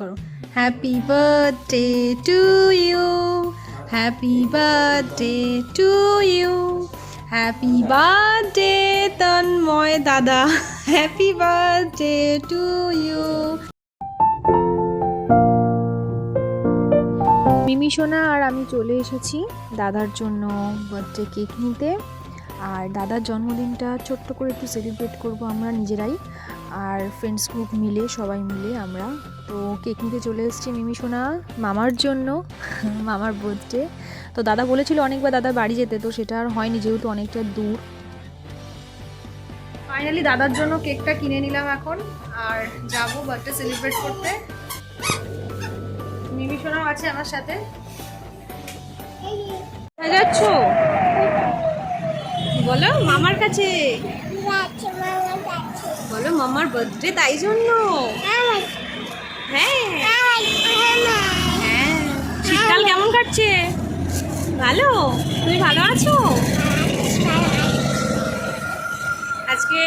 করো। Happy birthday to you happy birthday to you happy birthday Tanmay দাদা happy birthday to you Mimi, সোনা আর আমি চলে এসেছি দাদার জন্য বার্থডে কেক নিতে। আর দাদার জন্মদিনটা ছোট্ট করে একটু সেলিব্রেট করব আমরা নিজেরাই। আর ফ্রেন্ডস গ্রুপ মিলে, সবাই মিলে আমরা। তো কেক নিতে চলে এসেছি মিমি সোনা মামার জন্য, মামার বার্থডে তো দাদা বলেছিল অনেকবার দাদা বাড়ি যেতে, তো সেটা আর হয়নি যেহেতু অনেকটা দূর। ফাইনালি দাদার জন্য কেকটা কিনে নিলাম এখন, আর যাব বার্থডে সেলিব্রেট করতে। মিমি সোনাও আছে আমার সাথে। যাচ্ছ? বলো, মামার কাছে। বলো মামার বার্থডে তাই জন্য? হ্যাঁ। হ্যাঁ। শীতকাল কেমন কাটছে? ভালো? তুমি ভালো আছো? আজকে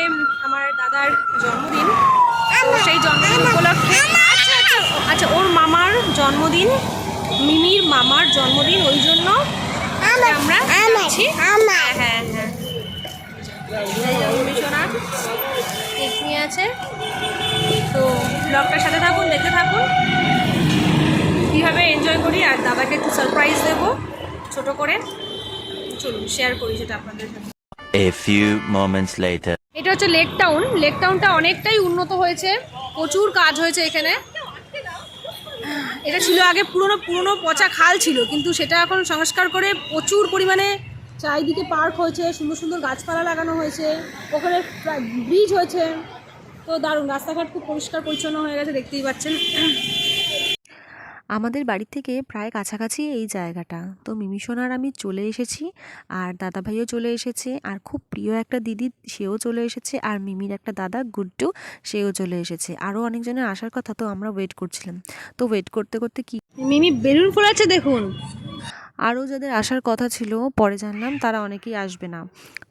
আমার দাদার জন্মদিন সেই জন্মদিন উপলক্ষে আচ্ছা আচ্ছা আচ্ছা ওর মামার জন্মদিন মিমির মামার জন্মদিন ওই জন্য আমরা যাচ্ছি। হ্যাঁ হ্যাঁ। কেক নিয়ে আছে। তো ব্লগটার সাথে থাকুন দেখতে থাকুন। কীভাবে এনজয় করি আর দাদাকে একটু সারপ্রাইজ দেবো ছোট করে। চলুন শেয়ার করি সেটা আপনাদের সাথে। A few moments later. এটা হচ্ছে লেক টাউন লেক টাউনটা অনেকটাই উন্নত হয়েছে। প্রচুর কাজ হয়েছে এখানে। এটা ছিল আগে পুরনো পুরনো পচা খাল ছিল কিন্তু সেটা এখন সংস্কার করে প্রচুর পরিমাণে চারিদিকে পার্ক হয়েছে সুন্দর সুন্দর গাছপালা লাগানো হয়েছে ওখানে ব্রিজ হয়েছে। তো দারুণ রাস্তাঘাট খুব পরিষ্কার পরিচ্ছন্ন হয়ে গেছে দেখতেই পাচ্ছেন। আমাদের বাড়ি থেকে প্রায় কাছাকাছি এই জায়গাটা। তো মিমি সোনার আমি চলে এসেছি আর দাদা ভাইও চলে এসেছে আর খুব প্রিয় একটা দিদি সেও চলে এসেছে আর মিমির একটা দাদা গুড্ডু সেও চলে এসেছে। আরও অনেকজনের আসার কথা তো আমরা ওয়েট করছিলাম। তো ওয়েট করতে করতে কি মিমি বেলুন ফোলাচ্ছে দেখুন। আরও যাদের আসার কথা ছিল পরে জানলাম তারা অনেকেই আসবে না।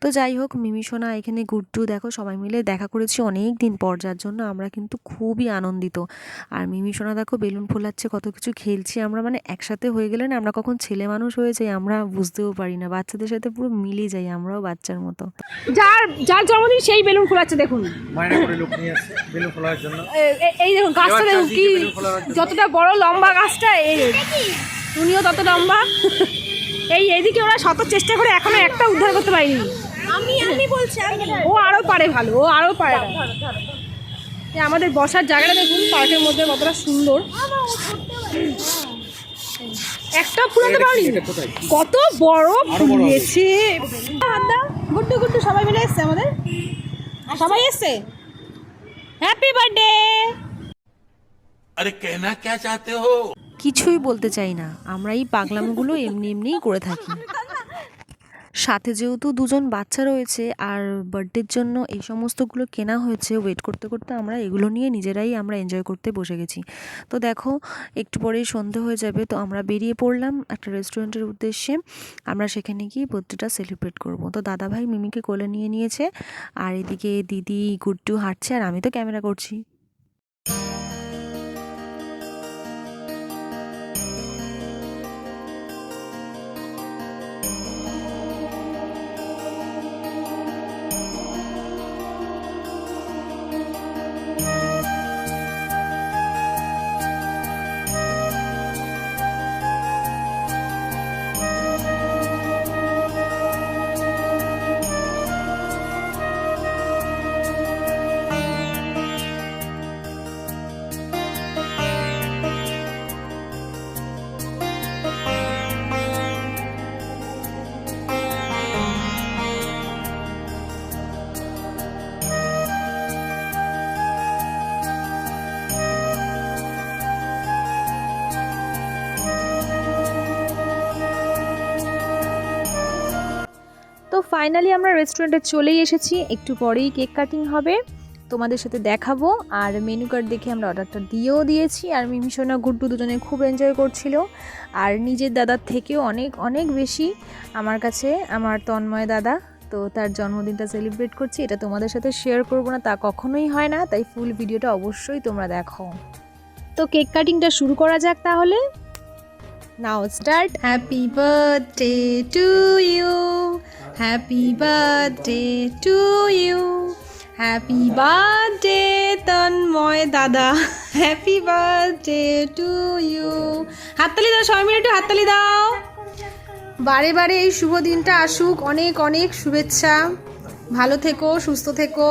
তো যাই হোক মিমি সোনা এখানে গুড্ডু দেখো সবাই মিলে দেখা করেছি অনেক দিন পর যার জন্য আমরা কিন্তু খুবই আনন্দিত। আর মিমি সোনা দেখো বেলুন ফোলাচ্ছে কত কিছু খেলছি আমরা মানে একসাথে হয়ে গেলে না আমরা কখন ছেলে মানুষ হয়ে যাই আমরা বুঝতেও পারি না। বাচ্চাদের সাথে পুরো মিলে যাই আমরাও বাচ্চার মতো। যার যার জন্মদিন সেই বেলুন ফোলাচ্ছে দেখুন। মায়না করে লোক নিয়ে আসছে বেলুন ফোলার জন্য। এ- এ- এই দেখুন গাছটা দেখুন কি। যতটা বড় লম্বা গাছটা এই উনিও তত লম্বা। এই এইদিকে ওরা শত চেষ্টা করে এখনও একটা উদ্ধার করতে পারিনি। আমি বলছি ও আরও পারে ভালো ও আরও পারে আমাদের বসার জায়গাটা দেখুন পার্কের মধ্যে কতটা সুন্দর। একটা ফুলাতে পারি কত বড় ফুলিয়েছে গুড্ডু গুড্ডু সবাই মিলে এসছে আমাদের? সবাই এসছে? হ্যাপি বার্থডে আরে কেনা কে চাতে হো? কিছুই বলতে চাই না। আমরা এই পাগলামোগুলো এমনি এমনিই করে থাকি। সাথে যেহেতু দুজন বাচ্চা রয়েছে আর বার্থডের জন্য এই সমস্তগুলো কেনা হয়েছে ওয়েট করতে করতে আমরা এগুলো নিয়ে নিজেরাই আমরা এনজয় করতে বসে গেছি। তো দেখো, একটু পরেই সন্ধে হয়ে যাবে, তো আমরা বেরিয়ে পড়লাম একটা রেস্টুরেন্টের উদ্দেশ্যে। আমরা সেখানে গিয়ে বার্থডেটা সেলিব্রেট করব। তো দাদাভাই মিমিকে কোলে নিয়ে নিয়েছে, আর এদিকে দিদি গুড্ডু হাঁটছে, আর আমি তো ক্যামেরা করছি। ফাইনালি আমরা রেস্টুরেন্টে চলেই এসেছি। একটু পরেই কেক কাটিং হবে। তোমাদের সাথে দেখাবো। আর মেনু কার্ড দেখে আমরা অর্ডারটা দিয়েও দিয়েছি। আর মিমি, সোনা, গুড্ডু দুজনে খুব এনজয় করছিল। আর নিজের দাদার থেকেও অনেক অনেক বেশি আমার কাছে, আমার তন্ময় দাদা। তো তার জন্মদিনটা সেলিব্রেট করছি। এটা তোমাদের সাথে শেয়ার করব না, তা কখনোই হয় না। তাই ফুল ভিডিওটা অবশ্যই তোমরা দেখো। তো কেক কাটিংটা শুরু করা যাক তাহলে। Now start happy birthday to you happy birthday to you happy birthday Tanmay দাদা হ্যাপি বার্থডে টু ইউ হাততালি দাও, সবাই মিলে একটু হাততালি দাও। বারে বারে এই শুভ দিনটা আসুক। অনেক অনেক শুভেচ্ছা। ভালো থেকো, সুস্থ থেকো।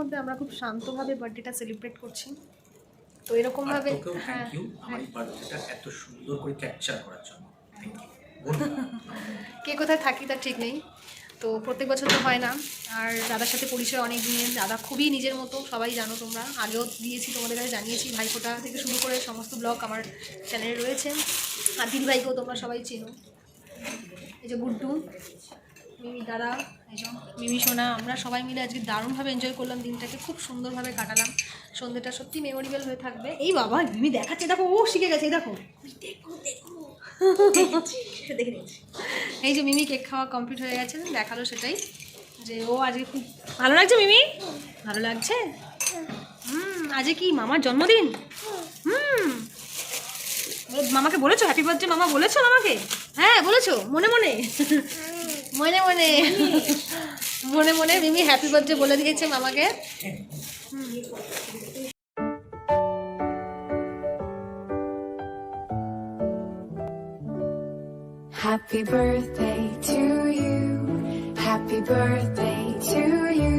মধ্যে আমরা খুব শান্তভাবে বার্থডেটা সেলিব্রেট করছি। তো এরকম ভাবে থ্যাংক ইউ আমার এই বার্থডেটা এত সুন্দর করে ক্যাপচার করার জন্য। কে কোথায় থাকি তার ঠিক নেই। তো প্রত্যেক বছর তো হয় না। আর দাদার সাথে পরিচয় অনেক দিনের। দাদা খুবই নিজের মতো সবাই জানো তোমরা। আগেও দিয়েছি তোমাদের কাছে জানিয়েছি ভাইফোঁটা থেকে শুরু করে সমস্ত ব্লগ আমার চ্যানেলে রয়েছে। আর দিদি ভাইকেও তোমরা সবাই চেনো। এই যে গুড্ডু। মিমি দাদা এই যে মিমি সোনা আমরা সবাই মিলে আজকে দারুণভাবে এনজয় করলাম দিনটাকে খুব সুন্দরভাবে কাটালাম। সন্ধ্যেটা সত্যি মেমোরেবল হয়ে থাকবে। এই বাবা মিমি দেখাচ্ছে দেখো ও শিখে গেছে দেখো। দেখে এই যে মিমি কেক খাওয়া কমপ্লিট হয়ে গেছে দেখাল সেটাই যে ও আজকে খুব ভালো লাগছে মিমি? ভালো লাগছে? হুম আজকে কি মামার জন্মদিন? হুম। মামাকে বলেছ? হ্যাপি বার্থডে মামা বলেছ মামাকে হ্যাঁ বলেছ মনে মনে। মনে মনে মনে মনে মিমি হ্যাপি বার্থডে বলে দিয়েছে মামাকে Happy birthday to you. Happy birthday to you.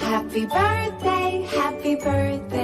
Happy birthday, happy birthday,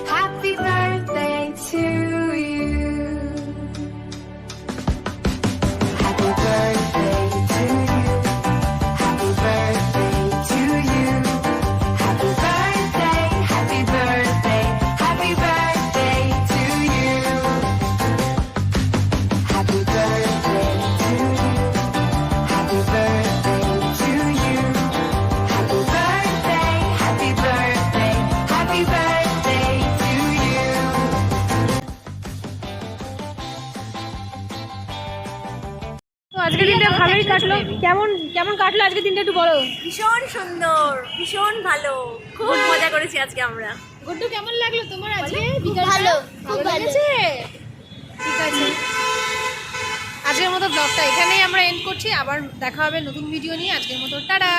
কাটলো? কেমন কেমন কাটলো আজকের দিনটা একটু বলো? ভীষণ সুন্দর ভীষণ ভালো। খুব মজা করেছি আজকে আমরা। গুড্ডু কেমন লাগল তোমার আজকে? ভালো খুব ভালো। ঠিক আছে। আজকের মতো ব্লগটা এখানেই আমরা এন্ড করছি। আবার দেখা হবে নতুন ভিডিও নিয়ে। আজকের মতো টাটা।